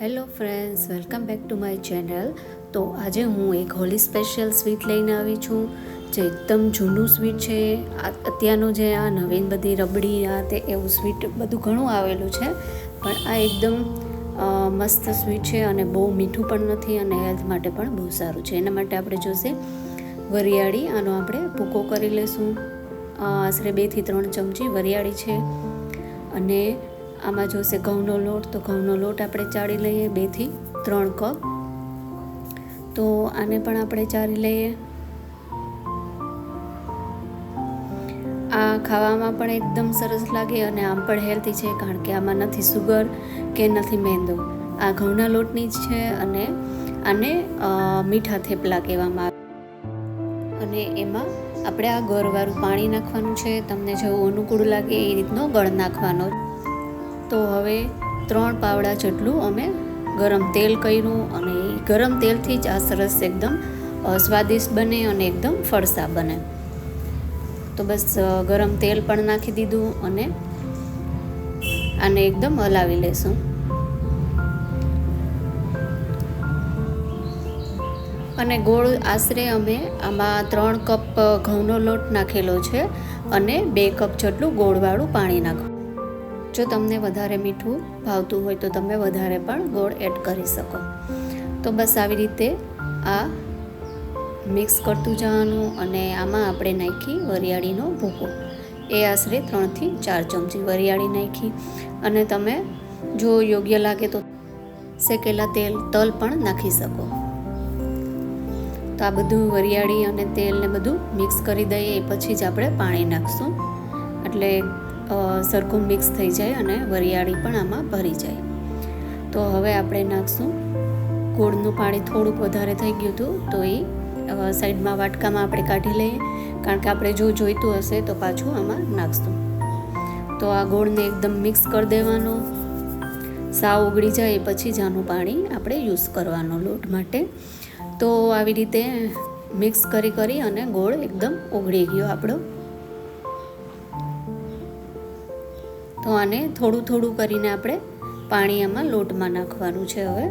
Hello friends, welcome back to my channel. તો આજે હું એક હોલી સ્પેશિયલ સ્વીટ લઈને આવી છું, જે એકદમ જૂનું સ્વીટ છે. અત્યારનું જે આ નવીન બધી રબડી, આ તે એવું સ્વીટ બધું ઘણું આવેલું છે. પણ આ એકદમ મસ્ત સ્વીટ છે અને બહુ મીઠું પણ નથી અને હેલ્થ માટે પણ બહુ સારું છે. એના માટે આપણે જોશે વરિયાળી, આનો આપણે ભૂકો કરી લઈશું. આશરે બેથી ત્રણ ચમચી વરિયાળી છે. અને આમાં જોશે ઘઉંનો લોટ. તો ઘઉંનો લોટ આપણે ચાળી લઈએ બેથી ત્રણ કપ. તો આને પણ આપણે ચાળી લઈએ. આ ખાવામાં પણ એકદમ સરસ લાગે અને આમ પણ હેલ્ધી છે, કારણ કે આમાં નથી સુગર કે નથી મેંદો. આ ઘઉંના લોટની જ છે અને આને મીઠા થેપલા કહેવામાં આવે. અને એમાં આપણે આ ગળવાળું પાણી નાખવાનું છે. તમને જેવું અનુકૂળ લાગે એ રીતનો ગળ નાખવાનો. તો હવે ત્રણ પાવડા જેટલું અમે ગરમ તેલ કર્યું અને ગરમ તેલથી જ આ સરસ એકદમ સ્વાદિષ્ટ બને અને એકદમ ફરસા બને. તો બસ ગરમ તેલ પણ નાખી દીધું અને આને એકદમ હલાવી લેશું. અને ગોળ આશરે અમે આમાં ત્રણ કપ ઘઉંનો લોટ નાખેલો છે અને બે કપ જેટલું ગોળવાળું પાણી નાખો જો તમને વધારે મીઠું ભાવતું હોય તો તમે વધારે પણ ગોળ એડ કરી શકો. તો બસ આવી રીતે આ મિક્સ કરતું જવાનું અને આમાં આપણે નાખી વરિયાળીનો ભૂકો. એ આશરે ત્રણથી ચાર ચમચી વરિયાળી નાખી અને તમે જો યોગ્ય લાગે તો શેકેલા તેલ, તલ પણ નાખી શકો. તો આ બધું વરિયાળી અને તેલને બધું મિક્સ કરી દઈએ, એ પછી જ આપણે પાણી નાખશું. એટલે સરખું મિક્સ થઈ જાય અને વરિયાળી પણ આમાં ભરી જાય. તો હવે આપણે નાખશું. ગોળનું પાણી થોડુંક વધારે થઈ ગયું હતું, તો એ સાઈડમાં વાટકામાં આપણે કાઢી લઈએ. કારણ કે આપણે જો જોઈતું હશે તો પાછું આમાં નાખશું. તો આ ગોળને એકદમ મિક્સ કરી દેવાનો. સાવ ઓગળી જાય પછી જ આનું પાણી આપણે યુઝ કરવાનો લોટ માટે. તો આવી રીતે મિક્સ કરી કરી અને ગોળ એકદમ ઓગળી ગયો આપણો. તો આને થોડું થોડું કરીને આપણે પાણી આમાં લોટમાં નાખવાનું છે હવે.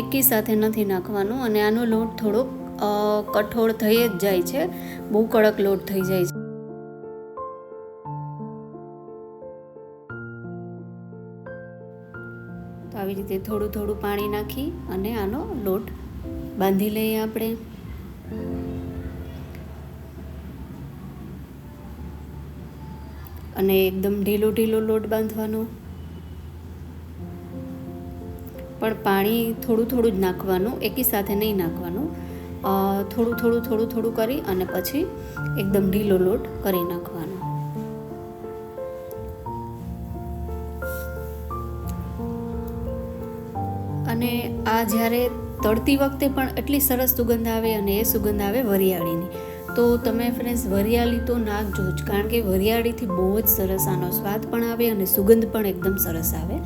એકી સાથે નથી નાખવાનું અને આનો લોટ થોડોક કઠોળ થઈ જ જાય છે. બહુ કડક લોટ થઈ જાય છે. તો આવી રીતે થોડું થોડું પાણી નાખી અને આનો લોટ બાંધી લઈએ આપણે. અને એકદમ ઢીલો ઢીલો લોટ બાંધવાનો. પણ પાણી થોડું થોડું જ નાખવાનું, એકી સાથે નહીં નાખવાનું. થોડું થોડું થોડું થોડું કરી અને પછી એકદમ ઢીલો લોટ કરી નાખવાનો. અને આ જ્યારે તળતી વખતે પણ એટલી સરસ સુગંધ આવે અને એ સુગંધ આવે વરિયાળીની. તો તમે ફ્રેન્ડ્સ વરિયાળી તો નાખજો જ. કારણ કે વરિયાળીથી બહુ જ સરસ આનો સ્વાદ પણ આવે અને સુગંધ પણ એકદમ સરસ આવે.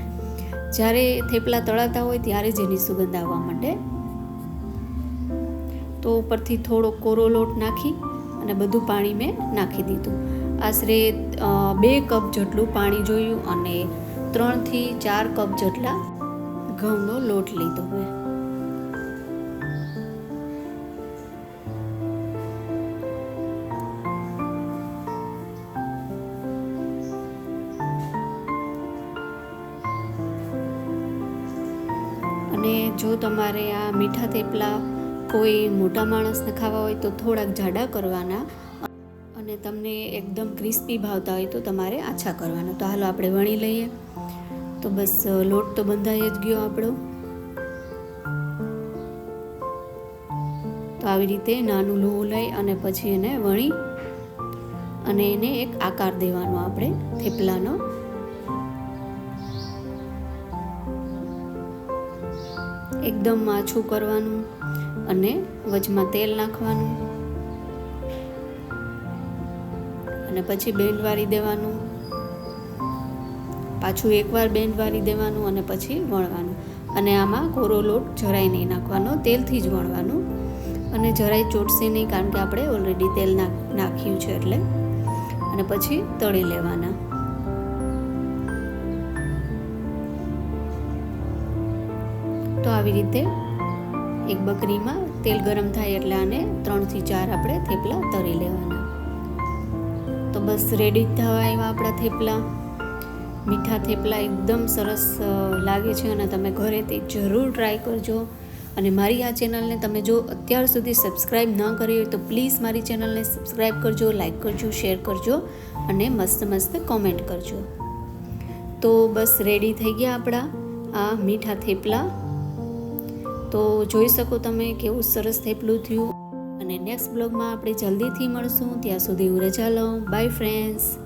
જ્યારે થેપલા તળાતા હોય ત્યારે જ એની સુગંધ આવવા માંડે. તો ઉપરથી થોડો કોરો લોટ નાખી અને બધું પાણી મેં નાખી દીધું. આશરે બે કપ જેટલું પાણી જોયું અને ત્રણથી ચાર કપ જેટલા ઘઉંનો લોટ લીધો મેં. અને જો તમારે આ મીઠા થેપલા કોઈ મોટા માણસને ખાવા હોય તો થોડાક જાડા કરવાના. અને તમને એકદમ ક્રિસ્પી ભાવતા હોય તો તમારે આછા કરવાના. તો હાલો આપણે વણી લઈએ. તો બસ લોટ તો બંધાઈ જ ગયો આપણો. તો આવી રીતે નાનું લોહું લઈ અને પછી એને વણી અને એને એક આકાર દેવાનો આપણે થેપલાનો. એકદમ આછું કરવાનું અને વચમાં તેલ નાખવાનું. અને પછી બેન્ડ વાળી દેવાનું. પાછું એકવાર બેન્ડ વાળી દેવાનું અને પછી વણવાનું. અને આમાં કોરો લોટ જરાય નહીં નાખવાનો, તેલથી જ વણવાનું. અને જરાય ચોટશે નહીં કારણ કે આપણે ઓલરેડી તેલ નાખ, નાખ્યું છે એટલે. અને પછી તળી લેવાના. તો આવી રીતે એક બકરીમાં તેલ ગરમ થાય એટલે આને ત્રણથી ચાર આપણે થેપલા તરી લેવાના. તો બસ રેડી થવા આવ્યા આપણા થેપલા. મીઠા થેપલા એકદમ સરસ લાગે છે અને તમે ઘરે તે જરૂર ટ્રાય કરજો. અને મારી આ ચેનલને તમે જો અત્યાર સુધી સબસ્ક્રાઇબ ન કરી હોય તો પ્લીઝ મારી ચેનલને સબસ્ક્રાઇબ કરજો લાઇક કરજો શેર કરજો અને મસ્ત મસ્ત કોમેન્ટ કરજો. તો બસ રેડી થઈ ગયા આપણા આ મીઠા થેપલા. તો જોઈ શકો તમે કેવું સરસ થેપલું થયું. અને નેક્સ્ટ બ્લોગમાં આપણે જલ્દીથી મળશું. ત્યાં સુધી હું રજા લઉં. By friends